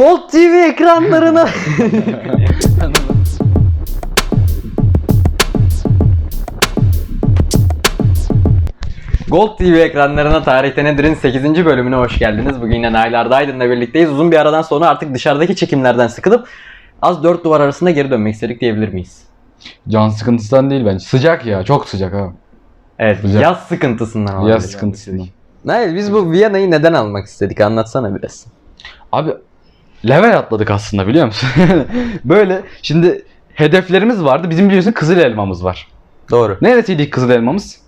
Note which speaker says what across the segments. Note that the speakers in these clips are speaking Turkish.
Speaker 1: Gold TV ekranlarına Gold TV ekranlarına Tarihte Nedir'in 8. bölümüne hoş geldiniz. Bugün yine Nail Arda Aydın'la birlikteyiz. Uzun bir aradan sonra artık dışarıdaki çekimlerden sıkılıp az dört duvar arasında geri dönmek istedik diyebilir miyiz?
Speaker 2: Can sıkıntısından değil bence. Sıcak ya. Çok sıcak ha.
Speaker 1: Evet,
Speaker 2: Güzel.
Speaker 1: yaz sıkıntısından olabilir.
Speaker 2: Yaz sıkıntısından.
Speaker 1: Nail biz bu Viyana'yı neden almak istedik? Anlatsana biraz.
Speaker 2: Abi level atladık aslında biliyor musun? Böyle şimdi hedeflerimiz vardı. Bizim biliyorsun kızıl elmamız var.
Speaker 1: Doğru.
Speaker 2: Neresiydi ilk kızıl elmamız?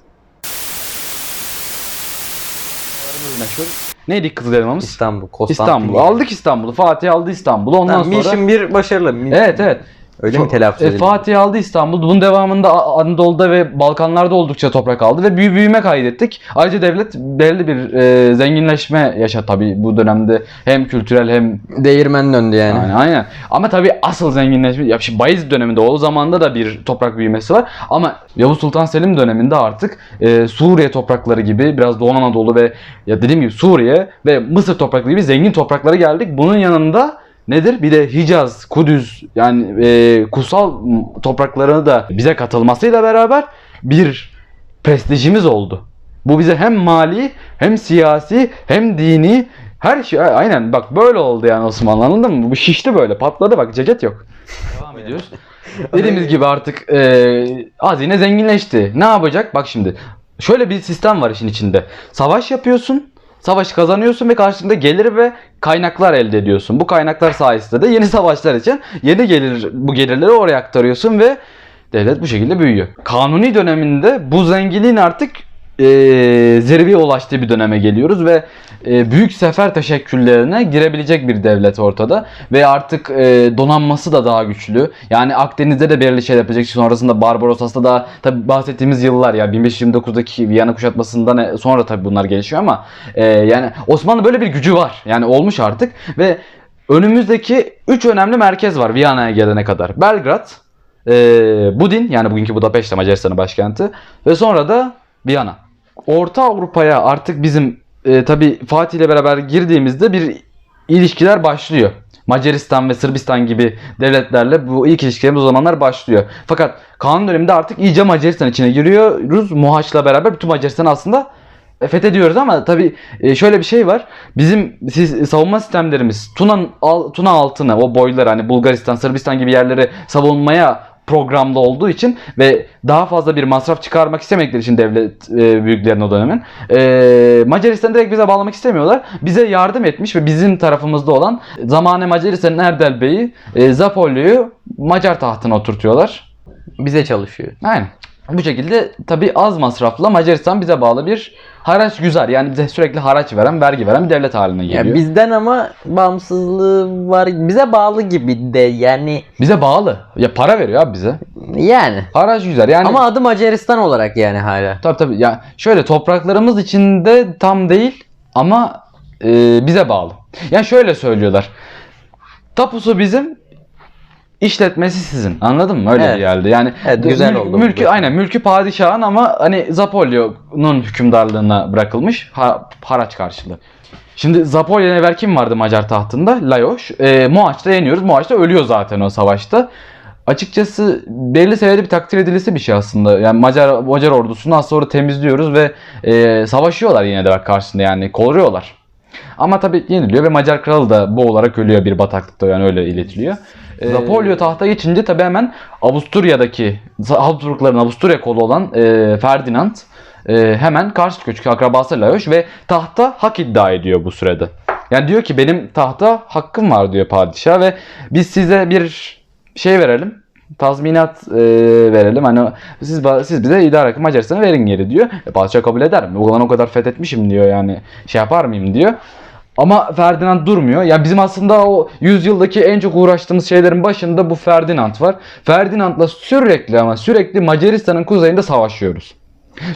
Speaker 2: meşhur. Neydi ilk kızıl elmamız?
Speaker 1: İstanbul, Konstantin.
Speaker 2: İstanbul. Aldık İstanbul'u. Fatih aldı İstanbul'u. Ondan
Speaker 1: Tamam,
Speaker 2: sonra...
Speaker 1: Mission 1 başarılı.
Speaker 2: Evet evet.
Speaker 1: Öyle mi telaffuz
Speaker 2: E? Fatih aldı İstanbul. Bunun devamında Anadolu'da ve Balkanlarda oldukça toprak aldı ve büyü büyüme kaydettik. Ayrıca devlet belli bir e, zenginleşme yaşadı tabii bu dönemde hem kültürel hem
Speaker 1: Değirmen döndü yani.
Speaker 2: yani aynen. Ama tabii asıl zenginleşme ya şimdi Bayezid döneminde o zamanda da bir toprak büyümesi var ama Yavuz Sultan Selim döneminde artık e, Suriye toprakları gibi biraz Doğu Anadolu ve ya dediğim gibi Suriye ve Mısır toprakları gibi zengin topraklara geldik. Bunun yanında nedir? Bir de Hicaz, Kudüs yani e, kutsal topraklarını da bize katılmasıyla beraber bir prestijimiz oldu. Bu bize hem mali hem siyasi hem dini her şey aynen bak böyle oldu yani Osmanlı anladın mı? Bu şişti böyle patladı bak ceket yok. Devam ediyoruz. Dediğimiz gibi artık e, hazine zenginleşti. Ne yapacak? Bak şimdi şöyle bir sistem var işin içinde. Savaş yapıyorsun. Savaşı kazanıyorsun ve karşılığında gelir ve kaynaklar elde ediyorsun. Bu kaynaklar sayesinde de yeni savaşlar için yeni gelir bu gelirleri oraya aktarıyorsun ve devlet bu şekilde büyüyor. Kanuni döneminde bu zenginliğin artık e, zirveye ulaştığı bir döneme geliyoruz ve e, büyük sefer teşekküllerine girebilecek bir devlet ortada ve artık e, donanması da daha güçlü. Yani Akdeniz'de de belirli şeyler yapacak. Sonrasında Barbarossa'da da tabi bahsettiğimiz yıllar ya 1529'daki Viyana kuşatmasından e, sonra tabi bunlar gelişiyor ama e, yani Osmanlı böyle bir gücü var. Yani olmuş artık ve önümüzdeki 3 önemli merkez var Viyana'ya gelene kadar. Belgrad, e, Budin yani bugünkü Budapeşte Macaristan'ın başkenti ve sonra da Viyana. Orta Avrupa'ya artık bizim e, tabi Fatih ile beraber girdiğimizde bir ilişkiler başlıyor. Macaristan ve Sırbistan gibi devletlerle bu ilk ilişkilerimiz o zamanlar başlıyor. Fakat Kanun döneminde artık iyice Macaristan içine giriyoruz. Muhaç'la beraber bütün Macaristan aslında fethediyoruz ama tabi şöyle bir şey var. Bizim siz, savunma sistemlerimiz Tuna, Tuna altını o boyları hani Bulgaristan, Sırbistan gibi yerleri savunmaya programlı olduğu için ve daha fazla bir masraf çıkarmak istemedikleri için devlet e, büyüklerin o dönemin e, Macaristan direkt bize bağlamak istemiyorlar. Bize yardım etmiş ve bizim tarafımızda olan zamane Macaristan'ın Erdel Bey'i e, Zapolya'yı Macar tahtına oturtuyorlar.
Speaker 1: Bize çalışıyor.
Speaker 2: Aynen. Bu şekilde tabi az masrafla Macaristan bize bağlı bir haraç güzel. Yani bize sürekli haraç veren, vergi veren bir devlet haline geliyor.
Speaker 1: Ya bizden ama bağımsızlığı var. Bize bağlı gibi de yani
Speaker 2: Bize bağlı. Ya para veriyor abi bize.
Speaker 1: yani.
Speaker 2: Haraç güzel. Yani
Speaker 1: Ama adı Macaristan olarak yani hala.
Speaker 2: Tabii tabii. Ya şöyle topraklarımız içinde tam değil ama e, bize bağlı. Yani şöyle söylüyorlar. Tapusu bizim, işletmesi sizin. Anladın mı? Öyle
Speaker 1: Evet.
Speaker 2: bir yerde. Yani
Speaker 1: Evet, güzel oldu bu
Speaker 2: Mülkü
Speaker 1: da.
Speaker 2: aynen mülkü padişahın ama hani Zapolya'nın hükümdarlığına bırakılmış ha, haraç karşılığı. Şimdi Zapolya'dan evvel kim vardı Macar tahtında? Lajos. E, Mohaç'ta yeniyoruz. Mohaç'ta ölüyor zaten o savaşta. Açıkçası belli seviyede bir takdir edilisi bir şey aslında. Yani Macar Macar ordusunu az sonra temizliyoruz ve e, savaşıyorlar yine de bak karşısında yani koruyorlar. Ama tabii yeniliyor ve Macar kralı da boğularak ölüyor bir bataklıkta yani öyle iletiliyor.
Speaker 1: Ee,
Speaker 2: Zapolyo tahta geçince tabii hemen Avusturya'daki Habsburgların Avusturya kolu olan e, Ferdinand e, hemen karşı çünkü akrabası Lajos ve tahta hak iddia ediyor bu sürede. Yani diyor ki benim tahta hakkım var diyor padişah ve biz size bir şey verelim. Tazminat e, verelim. Hani siz siz bize idare hakkı Macaristan'ı verin geri diyor. E, padişah kabul eder mi? Ulan o kadar fethetmişim diyor yani. Şey yapar mıyım diyor. Ama Ferdinand durmuyor. Ya bizim aslında o yüzyıldaki en çok uğraştığımız şeylerin başında bu Ferdinand var. Ferdinand'la sürekli ama sürekli Macaristan'ın kuzeyinde savaşıyoruz.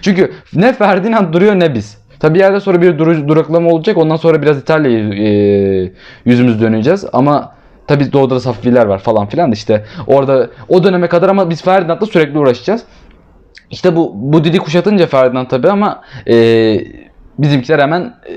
Speaker 2: Çünkü ne Ferdinand duruyor ne biz. Tabi yerde sonra bir duraklama olacak. Ondan sonra biraz İtalya'yı e, yüzümüz döneceğiz. Ama tabi doğuda da Safiviler var falan filan işte orada o döneme kadar ama biz Ferdinand'la sürekli uğraşacağız. İşte bu bu dili kuşatınca Ferdinand tabi ama e, bizimkiler hemen e,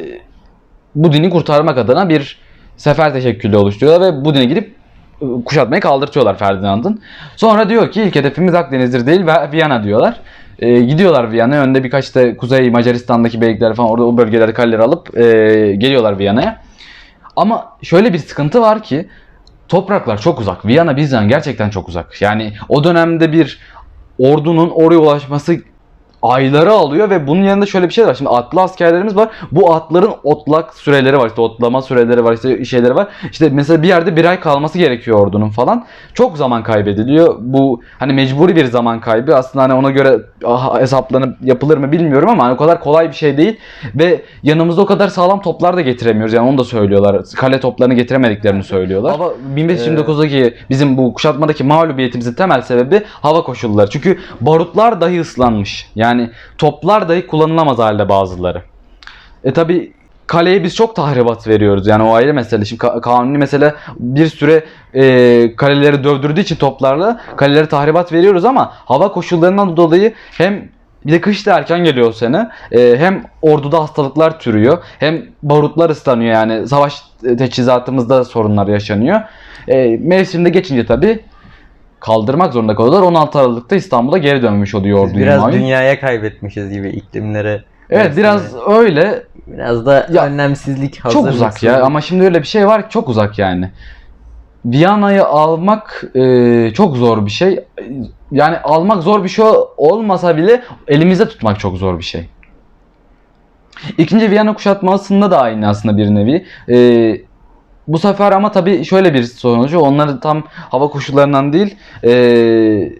Speaker 2: bu dini kurtarmak adına bir sefer teşekkülü oluşturuyorlar ve Budin'e gidip e, kuşatmayı kaldırtıyorlar Ferdinand'ın. Sonra diyor ki ilk hedefimiz Akdeniz'dir değil ve Viyana diyorlar. E, gidiyorlar Viyana'ya. Önde birkaç da Kuzey Macaristan'daki beylikler falan orada o bölgelerde kaleleri alıp e, geliyorlar Viyana'ya. Ama şöyle bir sıkıntı var ki topraklar çok uzak. Viyana bizden gerçekten çok uzak. Yani o dönemde bir ordunun oraya ulaşması ayları alıyor ve bunun yanında şöyle bir şey var. Şimdi atlı askerlerimiz var. Bu atların otlak süreleri var. İşte otlama süreleri var. işte şeyleri var. İşte mesela bir yerde bir ay kalması gerekiyor ordunun falan. Çok zaman kaybediliyor. Bu hani mecburi bir zaman kaybı. Aslında hani ona göre ah, hesaplanıp yapılır mı bilmiyorum ama hani o kadar kolay bir şey değil. Ve yanımızda o kadar sağlam toplar da getiremiyoruz. Yani onu da söylüyorlar. Kale toplarını getiremediklerini söylüyorlar. Ama 1529'daki bizim bu kuşatmadaki mağlubiyetimizin temel sebebi hava koşulları. Çünkü barutlar dahi ıslanmış. Yani toplar dahi kullanılamaz halde bazıları. E tabi kaleye biz çok tahribat veriyoruz. Yani o ayrı mesele. Şimdi ka- kanuni mesele bir süre e, kaleleri dövdürdüğü için toplarla kaleleri tahribat veriyoruz ama hava koşullarından dolayı hem bir de kış da erken geliyor o sene. E, hem orduda hastalıklar türüyor. Hem barutlar ıslanıyor yani. Savaş teçhizatımızda sorunlar yaşanıyor. E, mevsimde geçince tabi kaldırmak zorunda kalıyorlar. 16 Aralık'ta İstanbul'a geri dönmüş oluyor
Speaker 1: Biz
Speaker 2: ordu
Speaker 1: biraz
Speaker 2: Humayun.
Speaker 1: dünyaya kaybetmişiz gibi iklimlere.
Speaker 2: Evet biraz öyle.
Speaker 1: biraz da
Speaker 2: Ya,
Speaker 1: önlemsizlik
Speaker 2: Çok uzak ya ama şimdi öyle bir şey var ki çok uzak yani. Viyana'yı almak e, çok zor bir şey. Yani almak zor bir şey olmasa bile elimizde tutmak çok zor bir şey. İkinci Viyana kuşatmasında da aynı aslında bir nevi. E, bu sefer ama tabii şöyle bir sonucu. Onları tam hava koşullarından değil, e,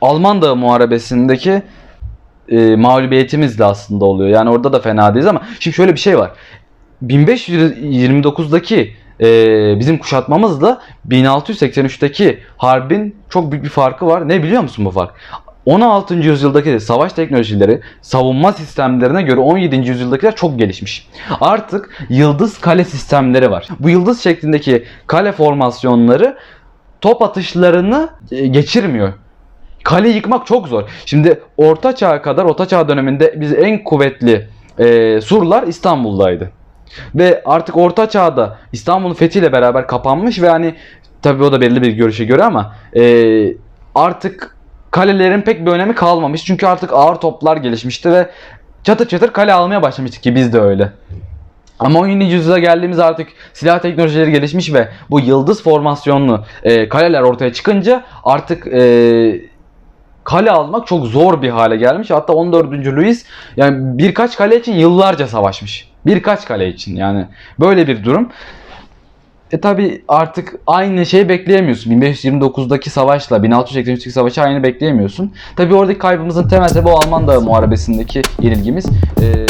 Speaker 2: Alman Dağı Muharebesi'ndeki e, mağlubiyetimizle aslında oluyor. Yani orada da fena değiliz ama şimdi şöyle bir şey var. 1529'daki e, bizim kuşatmamızla 1683'teki harbin çok büyük bir farkı var. Ne biliyor musun bu fark? 16. yüzyıldaki savaş teknolojileri savunma sistemlerine göre 17. yüzyıldakiler çok gelişmiş. Artık yıldız kale sistemleri var. Bu yıldız şeklindeki kale formasyonları top atışlarını e, geçirmiyor. Kale yıkmak çok zor. Şimdi Orta Çağ'a kadar, Orta Çağ döneminde biz en kuvvetli e, surlar İstanbul'daydı. Ve artık Orta Çağ'da İstanbul'un fethiyle beraber kapanmış ve hani tabii o da belli bir görüşe göre ama e, artık kalelerin pek bir önemi kalmamış. Çünkü artık ağır toplar gelişmişti ve çatır çatır kale almaya başlamıştık ki biz de öyle. Ama 17. yüzyıla geldiğimiz artık silah teknolojileri gelişmiş ve bu yıldız formasyonlu e, kaleler ortaya çıkınca artık e, kale almak çok zor bir hale gelmiş. Hatta 14. Louis yani birkaç kale için yıllarca savaşmış. Birkaç kale için yani böyle bir durum. E tabi artık aynı şeyi bekleyemiyorsun. 1529'daki savaşla 1683'teki savaşı aynı bekleyemiyorsun. Tabi oradaki kaybımızın temel sebebi o Alman Dağı Muharebesi'ndeki yenilgimiz. E,